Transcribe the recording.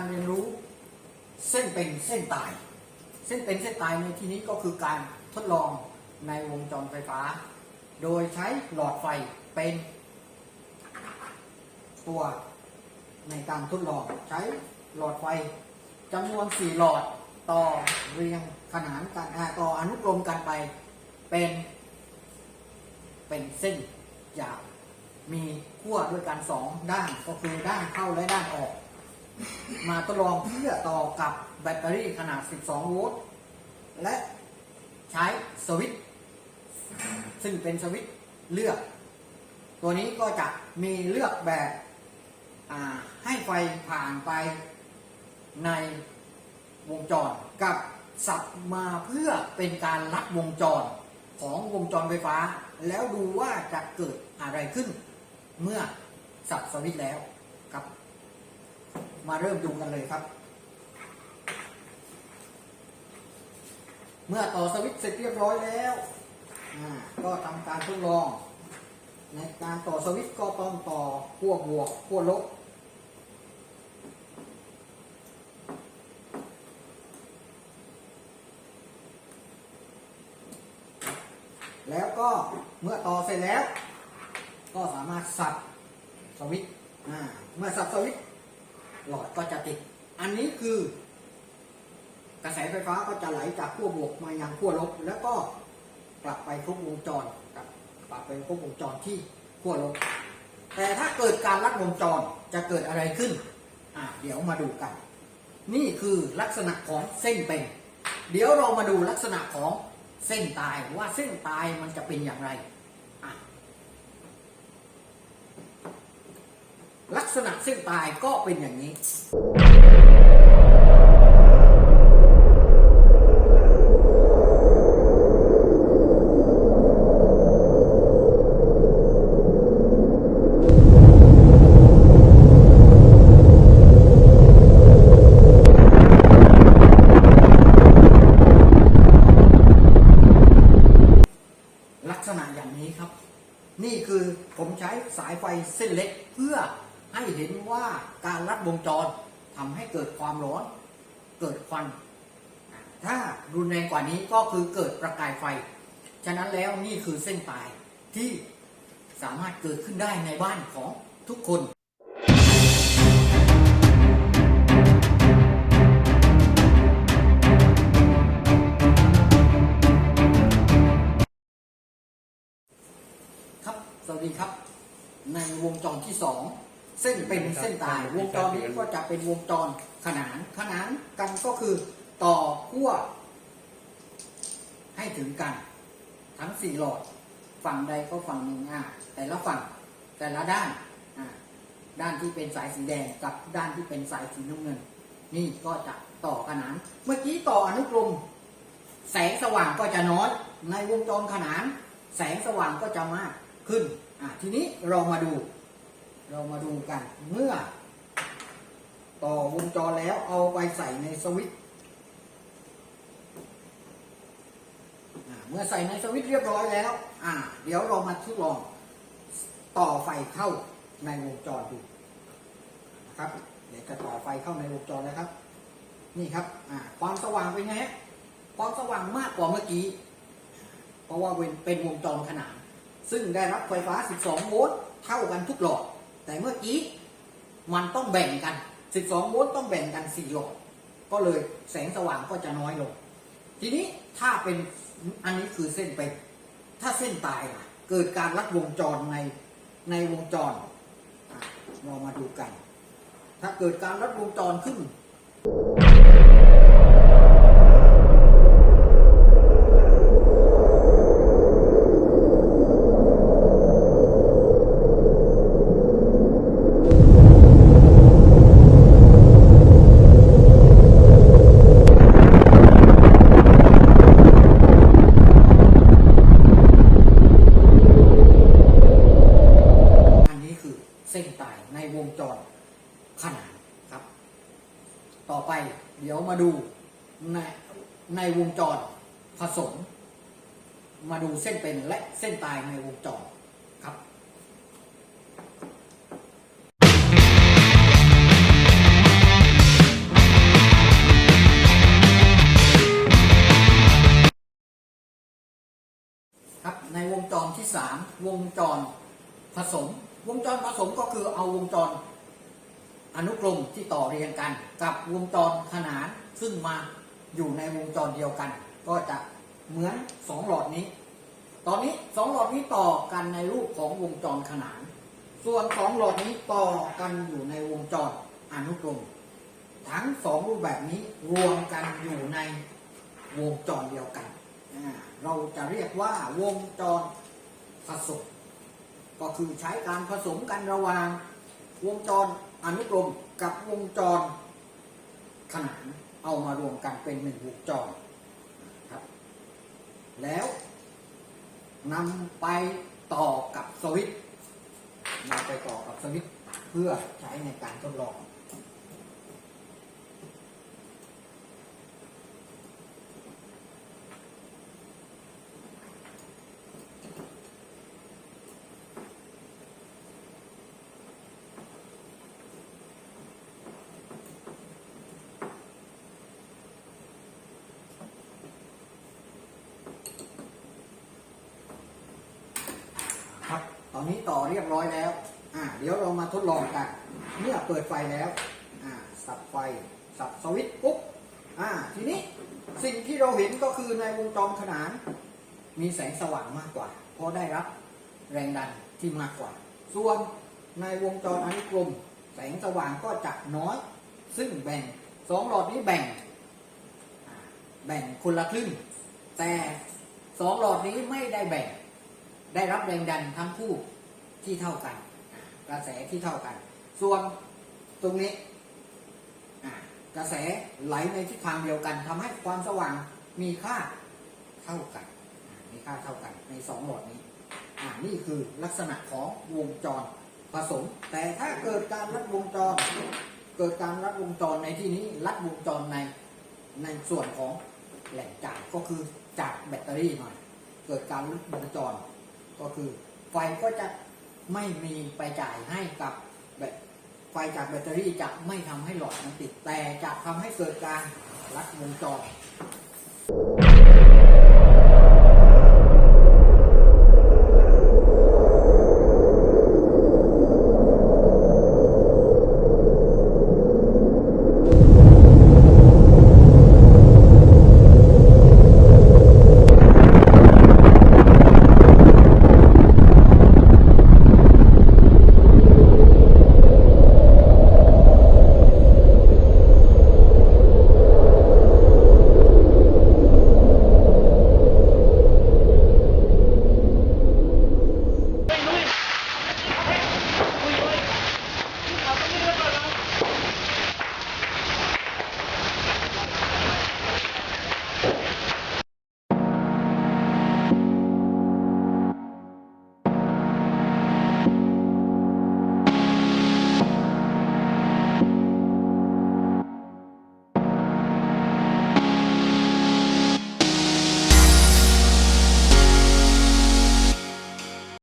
การเรียนรู้เส้นเป็นเส้นตาย เส้นเป็นเส้นตายในที่นี้ก็คือการทดลองในวงจรไฟฟ้า โดยใช้หลอดไฟเป็นตัวในการทดลองใช้หลอดไฟจำนวน 4 หลอดต่อเรียงขนานกันต่ออนุกรมกันไปเป็นเป็นเส้นยาวมีขั้วด้วยกันสองด้านก็คือด้านเข้าและด้านออก มาทดลองเพื่อต่อกับแบตเตอรี่ขนาด 12 โวลต์ และใช้สวิตช์ซึ่งเป็นสวิตช์เลือก ตัวนี้ก็จะมีเลือกแบบให้ไฟผ่านไปในวงจรกับสับมาเพื่อเป็นการลัดวงจรของวงจรไฟฟ้า แล้วดูว่าจะเกิดอะไรขึ้น เมื่อสับสวิตช์แล้วครับ มาเริ่มดูกันเลยครับ เมื่อต่อสวิตช์เสร็จเรียบร้อยแล้วก็ทำการทดลอง ในการต่อสวิตช์ก็ต้องต่อขั้วบวกขั้วลบแล้วก็เมื่อต่อเสร็จแล้ว ก็สามารถสับสวิตช์เมื่อสับสวิตช์ หลอดก็จะติด อันนี้คือกระแสไฟฟ้าก็จะไหลจากขั้วบวกมายังขั้วลบ แล้วก็กลับไปครบวงจรกับกลับไปครบวงจรที่ขั้วลบ แต่ถ้าเกิดการลัดวงจรจะเกิดอะไรขึ้นอ่าเดี๋ยวมาดูกัน นี่คือลักษณะของเส้นเป็น เดี๋ยวเรามาดูลักษณะของเส้นตายว่าเส้นตายมันจะเป็นอย่างไรอะ ลักษณะเส้นตายก็เป็นอย่างนี้ ลักษณะอย่างนี้ครับ นี่คือผมใช้สายไฟเส้นเล็ก เพื่อให้เห็นว่าการลัด วงจรทำให้เกิดความร้อน เกิดควัน ถ้ารุนแรงกว่านี้ก็คือเกิดประกายไฟ ฉะนั้นแล้วนี่คือเส้นตายที่สามารถเกิดขึ้นได้ในบ้านของทุกคน เส้นเป็นเส้นตายวงจรนี้ก็จะเป็นวงจรขนานขนานกันก็คือต่อขั้วให้ถึงกัน ทั้งสี่หลอด ฝั่งใดก็ฝั่งหนึ่งอะแต่ละฝั่งแต่ละด้านอะด้านที่เป็นสายสีแดงกับด้านที่เป็นสายสีน้ำเงิน นี่ก็จะต่อขนาน เมื่อกี้ต่ออนุกรมแสงสว่างก็จะน้อยในวงจรขนาน แสงสว่างก็จะมากขึ้นอะทีนี้เรามาดู เรามาดูกัน เมื่อ ต่อวงจรแล้วเอาไปใส่ในสวิตช์เมื่อใส่ในสวิตช์เรียบร้อยแล้ว อะเดี๋ยวเรามาทดลอง ต่อไฟเข้าในวงจรดูนะครับ เดี๋ยวจะต่อไฟเข้าในวงจรแล้วครับ นี่ครับ อ่า ความสว่างเป็นไงฮะความสว่างมากกว่าเมื่อกี้ เพราะว่าเป็นเป็นวงจรขนาน ซึ่งได้รับไฟฟ้า 12 โวลต์เท่ากันทุกหลอด แต่เมื่อกี้มันต้องแบ่งกัน 12 โวลต์ต้องแบ่งกัน 4 หลอด ก็เลยแสงสว่างก็จะน้อยลง ทีนี้ถ้าเป็นอันนี้คือเส้นเป็นถ้าเส้นตายล่ะ เกิดการลัดวงจรในในวงจร เรามาดูกัน ถ้าเกิดการลัดวงจรขึ้น ต่อไป เดี๋ยวมาดูในในวงจรผสม มาดูเส้นเป็นและเส้นตายในวงจรครับครับในวงจรที่ 3 วงจรผสม วงจรผสมก็คือเอาวงจร อนุกรมที่ต่อเรียงกันกับวงจรขนานซึ่งมาอยู่ในวงจรเดียวกัน ก็จะเหมือนสองหลอดนี้ ตอนนี้สองหลอดนี้ต่อกันในรูปของวงจรขนาน ส่วนสองหลอดนี้ต่อกันอยู่ในวงจรอนุกรมทั้งสองรูปแบบนี้รวมกันอยู่ในวงจรเดียวกัน เราจะเรียกว่าวงจรผสม ก็คือใช้การผสมกันระหว่างวงจร อนุกรมกับวงจรขนานเอามารวมกันเป็นหนึ่งวงจรครับ แล้วนำไปต่อกับสวิตนำไปต่อกับสวิตเพื่อใช้ในการทดลอง ตอนนี้ต่อเรียบร้อยแล้ว อ่า เดี๋ยวเรามาทดลองกัน เมื่อเปิดไฟแล้ว อ่า สับไฟ สับสวิตช์ปุ๊บ อ่า ทีนี้สิ่งที่เราเห็นก็คือในวงจรขนาน มีแสงสว่างมากกว่า เพราะได้รับแรงดันที่มากกว่า ส่วนในวงจรอนุกรม แสงสว่างก็จะน้อย ซึ่งแบ่งสองหลอดนี้แบ่ง แบ่งคนละครึ่ง แต่สองหลอดนี้ไม่ได้แบ่ง ได้รับแรงดันทั้งคู่ที่เท่ากัน กระแสที่เท่ากัน ส่วนตรงนี้กระแสไหลในทิศทางเดียวกันทำให้ความสว่างมีค่าเท่ากัน มีค่าเท่ากันในสองหลอดนี้อ่านี่คือลักษณะของวงจรผสม แต่ถ้าเกิดการรัดวงจร เกิดการรัดวงจรในที่นี้รัดวงจรในในส่วนของแหล่งจ่ายก็คือจากแบตเตอรี่หน่อยเกิดการรัดวงจร ก็คือไฟก็จะไม่มีไปจ่ายให้กับแบบไฟจากแบตเตอรี่จะไม่ทำให้หลอดมันติด แต่จะทำให้เกิดการลัดวงจร